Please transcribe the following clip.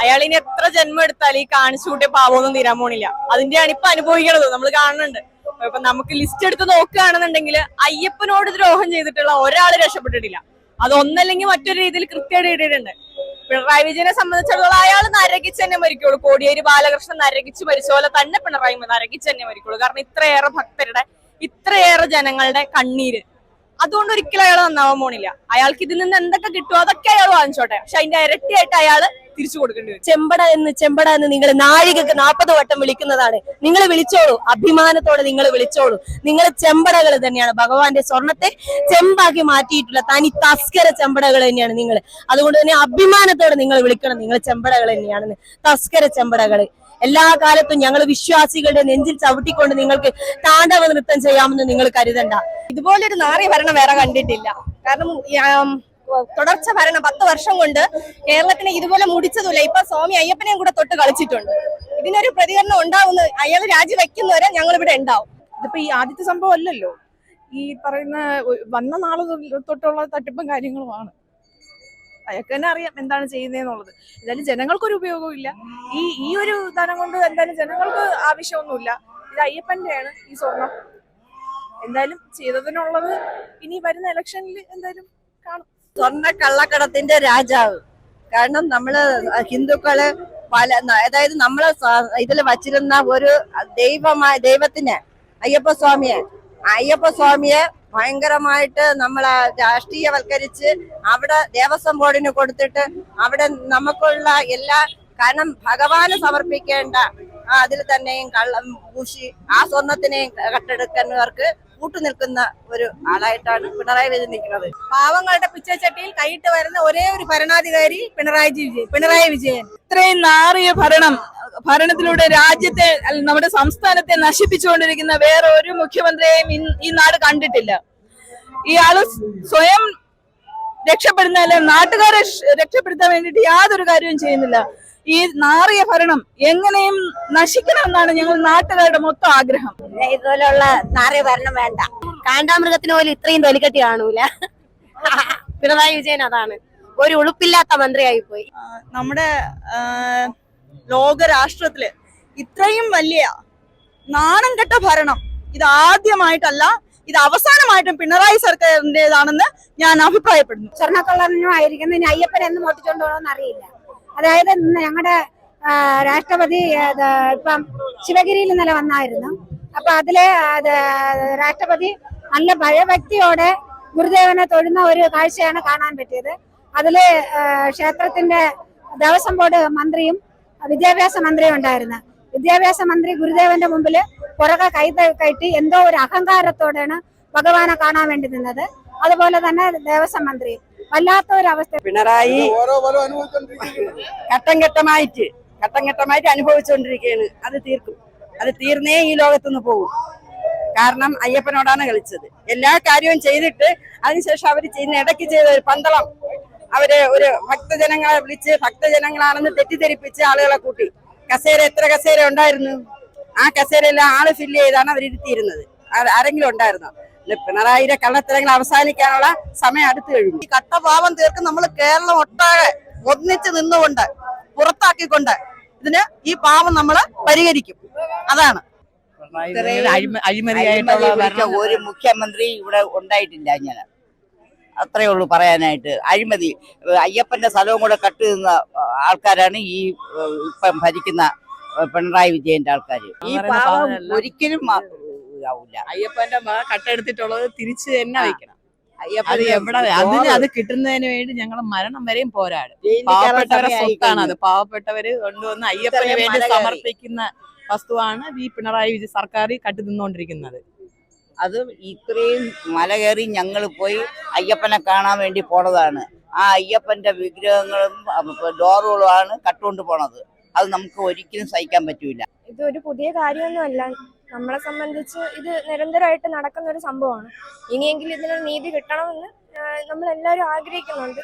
അയാൾ ഇനി എത്ര ജന്മം എടുത്താലും ഈ കാണിച്ചു കൂട്ടിയ പാവമൊന്നും തീരാൻ പോണില്ല. അതിന്റെയാണ് ഇപ്പൊ അനുഭവിക്കണത്. നമ്മൾ കാണുന്നുണ്ട്. ഇപ്പൊ നമുക്ക് ലിസ്റ്റ് എടുത്ത് നോക്കുകയാണെന്നുണ്ടെങ്കിൽ അയ്യപ്പനോട് ദ്രോഹം ചെയ്തിട്ടുള്ള ഒരാൾ രക്ഷപ്പെട്ടിട്ടില്ല. അത് ഒന്നല്ലെങ്കിൽ മറ്റൊരു രീതിയിൽ കൃത്യമായിട്ട് ഇട്ടിട്ടുണ്ട്. പിണറായി വിജയനെ സംബന്ധിച്ചിടത്തോളം അയാൾ നരകിച്ച് തന്നെ മരിക്കുള്ളൂ. കോടിയേരി ബാലകൃഷ്ണൻ നരകിച്ച് മരിച്ച പോലെ തന്നെ പിണറായി നരകിച്ച് തന്നെ മരിക്കുള്ളൂ. കാരണം ഇത്രയേറെ ഭക്തരുടെ ഇത്രയേറെ ജനങ്ങളുടെ കണ്ണീര്. അതുകൊണ്ട് ഒരിക്കലും അയാൾ നന്നാവാൻ പോണില്ല. അയാൾക്ക് ഇതിൽ നിന്ന് എന്തൊക്കെ കിട്ടുമോ അതൊക്കെ അയാൾ വാങ്ങിച്ചോട്ടെ. പക്ഷെ അതിന്റെ ഇരട്ടിയായിട്ട് അയാൾ തിരിച്ചു കൊടുക്കേണ്ടി വരും. ചെമ്പട എന്ന് ചെമ്പട എന്ന് നിങ്ങൾ നാഴികക്ക് നാൽപ്പത് വട്ടം വിളിക്കുന്നതാണ്. നിങ്ങൾ വിളിച്ചോളൂ. അഭിമാനത്തോടെ നിങ്ങൾ വിളിച്ചോളൂ. നിങ്ങൾ ചെമ്പടകൾ തന്നെയാണ്. ഭഗവാന്റെ സ്വർണത്തെ ചെമ്പാക്കി മാറ്റിയിട്ടുള്ള തനി തസ്കര ചെമ്പടകൾ തന്നെയാണ് നിങ്ങൾ അതുകൊണ്ട് തന്നെ അഭിമാനത്തോടെ നിങ്ങൾ വിളിക്കണം. നിങ്ങൾ ചെമ്പടകൾ തന്നെയാണ് തസ്കര ചെമ്പടകൾ എല്ലാ കാലത്തും ഞങ്ങൾ വിശ്വാസികളുടെ നെഞ്ചിൽ ചവിട്ടിക്കൊണ്ട് നിങ്ങൾക്ക് താണ്ഡവ നൃത്തം ചെയ്യാമെന്ന് നിങ്ങൾ കരുതണ്ട. ഇതുപോലൊരു നാറിയ ഭരണം വേറെ കണ്ടിട്ടില്ല. കാരണം തുടർച്ച ഭരണം പത്ത് വർഷം കൊണ്ട് കേരളത്തിനെ ഇതുപോലെ മുടിച്ചതുമില്ല. ഇപ്പൊ സ്വാമി അയ്യപ്പനെയും കൂടെ തൊട്ട് കളിച്ചിട്ടുണ്ട്. ഇതിനൊരു പ്രതികരണം ഉണ്ടാവുന്ന അയാൾ രാജിവെക്കുന്നവരെ ഞങ്ങൾ ഇവിടെ ഉണ്ടാവും. ഇതിപ്പോ ഈ ആദ്യത്തെ സംഭവം അല്ലല്ലോ. ഈ പറയുന്ന വന്ന നാൾ തൊട്ടുള്ള തട്ടിപ്പും കാര്യങ്ങളുമാണ്. അയാൾക്ക് തന്നെ അറിയാം എന്താണ് ചെയ്യുന്നതെന്നുള്ളത് എന്തായാലും ജനങ്ങൾക്കൊരു ഉപയോഗവും ഇല്ല ഈ ഈ ഒരു ധനം കൊണ്ട് എന്തായാലും ജനങ്ങൾക്ക് ആവശ്യമൊന്നുമില്ല. ഇത് അയ്യപ്പന്റെയാണ് ഈ സ്വർണം. എന്തായാലും ചെയ്തതിനുള്ളത് ഇനി വരുന്ന ഇലക്ഷനിൽ എന്തായാലും കാണും. സ്വർണ കള്ളക്കടത്തിന്റെ രാജാവ്. കാരണം നമ്മൾ ഹിന്ദുക്കൾ പല അതായത് നമ്മൾ ഇതിൽ വച്ചിരുന്ന ഒരു ദൈവമായ ദൈവത്തിന് അയ്യപ്പ സ്വാമിയെ അയ്യപ്പ സ്വാമിയെ ഭയങ്കരമായിട്ട് നമ്മളെ രാഷ്ട്രീയവൽക്കരിച്ച് അവിടെ ദേവസ്വം ബോർഡിന് കൊടുത്തിട്ട് അവിടെ നമുക്കുള്ള എല്ലാ കനം ഭഗവാന് സമർപ്പിക്കേണ്ട അതിൽ തന്നെയും കള്ളം പൂശി ആ സ്വർണത്തിനെയും കട്ടെടുക്കുന്നവർക്ക് കൂട്ടുനിൽക്കുന്ന ഒരു ആളായിട്ടാണ് പിണറായി വിജയൻ നിൽക്കുന്നത്. പാവങ്ങളുടെ പിച്ചച്ചട്ടിയിൽ കൈയിട്ട് വരുന്ന ഒരേ ഒരു ഭരണാധികാരി പിണറായി വിജയൻ പിണറായി വിജയൻ. ഇത്രയും നാറിയ ഭരണം ഭരണത്തിലൂടെ രാജ്യത്തെ അല്ല, നമ്മുടെ സംസ്ഥാനത്തെ നശിപ്പിച്ചുകൊണ്ടിരിക്കുന്ന വേറെ ഒരു മുഖ്യമന്ത്രിയെയും ഈ നാട് കണ്ടിട്ടില്ല. ഇയാൾ സ്വയം രക്ഷപ്പെടുന്നതല്ല നാട്ടുകാരെ രക്ഷപ്പെടുത്താൻ വേണ്ടിയിട്ട് യാതൊരു കാര്യവും ചെയ്യുന്നില്ല. ഈ നാറിയ ഭരണം എങ്ങനെയും നശിക്കണമെന്നാണ് ഞങ്ങൾ നാട്ടുകാരുടെ മൊത്തം ആഗ്രഹം. ഇതുപോലുള്ള നാറിയ ഭരണം വേണ്ട. കാണ്ടാമൃഗത്തിന് പോലും ഇത്രയും തൊലിക്കട്ടി കാണൂല. പിണറായി വിജയൻ അതാണ്. ഒരു ഉളുപ്പില്ലാത്ത മന്ത്രിയായി പോയി. നമ്മുടെ ലോകരാഷ്ട്രത്തിൽ. ഇത്രയും വലിയ നാണം കെട്ട ഭരണം ഇത് ആദ്യമായിട്ടല്ല ഇത് അവസാനമായിട്ടും പിണറായി സർക്കാരിന്റേതാണെന്ന് ഞാൻ അഭിപ്രായപ്പെടുന്നു. സ്വർണക്കള്ളനും ആയിരിക്കുന്ന ഇനി അയ്യപ്പൻ എന്ന് മോട്ടിച്ചോണ്ടോന്ന് അറിയില്ല. അതായത് ഞങ്ങളുടെ രാഷ്ട്രപതി ഇപ്പം ശിവഗിരിയിൽ ഇന്നലെ വന്നായിരുന്നു. അപ്പൊ അതിലെ അത് രാഷ്ട്രപതി നല്ല ഭയഭക്തിയോടെ ഗുരുദേവനെ തൊഴുന്ന ഒരു കാഴ്ചയാണ് കാണാൻ പറ്റിയത്. അതിൽ ക്ഷേത്രത്തിന്റെ ദേവസ്വം ബോർഡ് മന്ത്രിയും വിദ്യാഭ്യാസ മന്ത്രി ഉണ്ടായിരുന്നു. വിദ്യാഭ്യാസ മന്ത്രി ഗുരുദേവന്റെ മുമ്പിൽ പുറകെ കൈ കയറ്റി എന്തോ ഒരു അഹങ്കാരത്തോടെയാണ് ഭഗവാനെ കാണാൻ വേണ്ടി നിന്നത്. അതുപോലെ തന്നെ ദേവസ്വം മന്ത്രി. വല്ലാത്ത ഒരു അവസ്ഥ പിണറായി ഘട്ടം ഘട്ടമായിട്ട് ഘട്ടം ഘട്ടമായിട്ട് അനുഭവിച്ചുകൊണ്ടിരിക്കുകയാണ് അത് തീർക്കും. അത് തീർന്നേ ഈ ലോകത്തുനിന്ന് പോകും. കാരണം അയ്യപ്പനോടാണ് കളിച്ചത്. എല്ലാ കാര്യവും ചെയ്തിട്ട് അതിനുശേഷം അവർ ചെയ്യുന്ന ഇടയ്ക്ക് ചെയ്ത ഒരു പന്തളം അവർ ഒരു ഭക്തജനങ്ങളെ വിളിച്ച് ഭക്തജനങ്ങളാണെന്ന് തെറ്റിദ്ധരിപ്പിച്ച് ആളുകളെ കൂട്ടി. കസേര എത്ര കസേര ഉണ്ടായിരുന്നു? ആ കസേരയെല്ലാം ആൾ ഫില്ല് ചെയ്താണ് അവർ ഇരുത്തിയിരുന്നത്. ആരെങ്കിലും ഉണ്ടായിരുന്നോ? പിണറായിരെ പിണറായിയുടെ കള്ളത്തരങ്ങൾ അവസാനിക്കാനുള്ള സമയം അടുത്തു കഴിഞ്ഞു. ഈ കട്ടപാവം തീർക്കും നമ്മൾ കേരളം ഒട്ടാകെ ഒന്നിച്ച് നിന്നുകൊണ്ട് പുറത്താക്കിക്കൊണ്ട് ഇതിന് ഈ പാവം നമ്മൾ പരിഹരിക്കും. അതാണ്. ഒരു മുഖ്യമന്ത്രി ഇവിടെ ഉണ്ടായിട്ടില്ല ഇങ്ങനെ. അത്രേ ഉള്ളൂ പറയാനായിട്ട്. അഴിമതി അയ്യപ്പന്റെ സ്ഥലവും കൂടെ കട്ട് നിന്ന ആൾക്കാരാണ് ഈ ഇപ്പം ഭരിക്കുന്ന പിണറായി വിജയന്റെ ആൾക്കാർ ഈ പാവം ഒരിക്കലും ആവില്ല അയ്യപ്പന്റെ മക കട്ടെടുത്തിട്ടുള്ളത് തിരിച്ച് തന്നെ വയ്ക്കണം. അത് എവിടെ അതിന് അത് കിട്ടുന്നതിന് വേണ്ടി ഞങ്ങൾ മരണം വരെയും പോരാടും. പാവപ്പെട്ടവരെ സ്വത്താണ് അത്. പാവപ്പെട്ടവര് കൊണ്ടുവന്ന് അയ്യപ്പന് വേണ്ടി സമർപ്പിക്കുന്ന വസ്തുവാണ് ഈ പിണറായി വിജയ സർക്കാർ കട്ട് നിന്നുകൊണ്ടിരിക്കുന്നത് അത് ഇത്രയും മല കയറി ഞങ്ങൾ പോയി അയ്യപ്പനെ കാണാൻ വേണ്ടി പോണതാണ്. ആ അയ്യപ്പന്റെ വിഗ്രഹങ്ങളും ഡോറുകളുമാണ് കട്ടുകൊണ്ട് പോണത്. അത് നമുക്ക് ഒരിക്കലും സഹിക്കാൻ പറ്റൂല. ഇതൊരു പുതിയ കാര്യമൊന്നുമല്ല. നമ്മളെ സംബന്ധിച്ച് ഇത് നിരന്തരമായിട്ട് നടക്കുന്ന ഒരു സംഭവമാണ്. ഇനിയെങ്കിലും ഇതിനൊരു നീതി കിട്ടണമെന്ന് നമ്മൾ എല്ലാവരും ആഗ്രഹിക്കുന്നുണ്ട്.